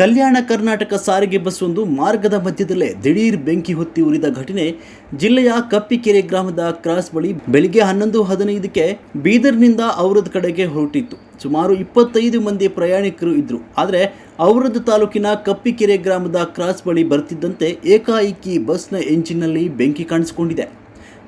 ಕಲ್ಯಾಣ ಕರ್ನಾಟಕ ಸಾರಿಗೆ ಬಸ್ ಒಂದು ಮಾರ್ಗದ ಮಧ್ಯದಲ್ಲೇ ದಿಢೀರ್ ಬೆಂಕಿ ಹೊತ್ತಿ ಉರಿದ ಘಟನೆ ಜಿಲ್ಲೆಯ ಕಪ್ಪಿಕೆರೆ ಗ್ರಾಮದ ಕ್ರಾಸ್ ಬಳಿ ಬೆಳಿಗ್ಗೆ ಹನ್ನೊಂದು ಹದಿನೈದಕ್ಕೆ ಬೀದರ್ನಿಂದ ಔರದ್ ಕಡೆಗೆ ಹೊರಟಿತ್ತು. ಸುಮಾರು ಇಪ್ಪತ್ತೈದು ಮಂದಿ ಪ್ರಯಾಣಿಕರು ಇದ್ದರು ಆದರೆ ಔರದ್ ತಾಲೂಕಿನ ಕಪ್ಪಿಕೆರೆ ಗ್ರಾಮದ ಕ್ರಾಸ್ ಬಳಿ ಬರ್ತಿದ್ದಂತೆ ಏಕಾಏಕಿ ಬಸ್ನ ಎಂಜಿನ್ನಲ್ಲಿ ಬೆಂಕಿ ಕಾಣಿಸಿಕೊಂಡಿದೆ.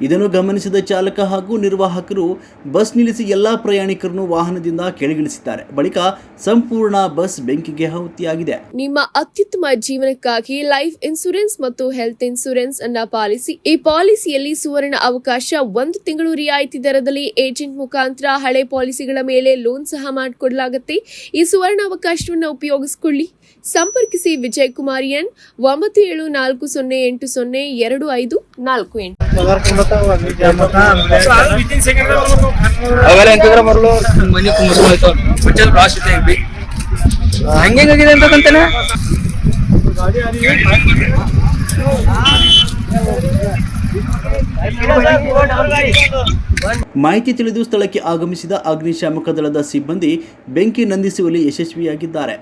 ಇದನ್ನು ಗಮನಿಸಿದ ಚಾಲಕ ಹಾಗೂ ನಿರ್ವಾಹಕರು ಬಸ್ ನಿಲ್ಲಿಸಿ ಎಲ್ಲ ಪ್ರಯಾಣಿಕರನ್ನು ವಾಹನದಿಂದ ಕೆಳಗಿಳಿಸಿದ್ದಾರೆ. ಬಳಿಕ ಸಂಪೂರ್ಣ ಬಸ್ ಬೆಂಕಿಗೆ ಆಹುತಿಯಾಗಿದೆ. ನಿಮ್ಮ ಅತ್ಯುತ್ತಮ ಜೀವನಕ್ಕಾಗಿ ಲೈಫ್ ಇನ್ಸೂರೆನ್ಸ್ ಮತ್ತು ಹೆಲ್ತ್ ಇನ್ಸೂರೆನ್ಸ್ ಅನ್ನ ಪಾಲಿಸಿ. ಈ ಪಾಲಿಸಿಯಲ್ಲಿ ಸುವರ್ಣ ಅವಕಾಶ ಒಂದು ತಿಂಗಳು ರಿಯಾಯಿತಿ ದರದಲ್ಲಿ ಏಜೆಂಟ್ ಮುಖಾಂತರ ಹಳೆ ಪಾಲಿಸಿಗಳ ಮೇಲೆ ಲೋನ್ ಸಹ ಮಾಡಿಕೊಡಲಾಗುತ್ತೆ. ಈ ಸುವರ್ಣ ಅವಕಾಶವನ್ನು ಉಪಯೋಗಿಸಿಕೊಳ್ಳಿ. ಸಂಪರ್ಕಿಸಿ ವಿಜಯ್ ಕುಮಾರಿಯನ್ ಒಂಬತ್ತು ಏಳು ನಾಲ್ಕು ಸೊನ್ನೆ ಎಂಟು ಸೊನ್ನೆ ಎರಡು ಐದು. ನಾಲ್ಕು ಎಂಟು ಅವೆಲ್ಲ ಎಂತಿದ್ರ ಬರಲು ಮನಿ ಕುಂಬರ್ಸ್ಕೊಳ್ತು ಮುಂಚೆ ಲಾಸ್ ಇದೆ ಬಿ ಹಂಗೆಂಗಾಗಿದೆ ಅಂತಂತಾನೆ ಮಾಹಿತಿ ತಿಳಿದು ಸ್ಥಳಕ್ಕೆ ಆಗಮಿಸಿದ ಅಗ್ನಿಶಾಮಕ ದಳದ ಸಿಬ್ಬಂದಿ ಬೆಂಕಿ ನಂದಿಸುವಲ್ಲಿ ಯಶಸ್ವಿಯಾಗಿದ್ದಾರೆ.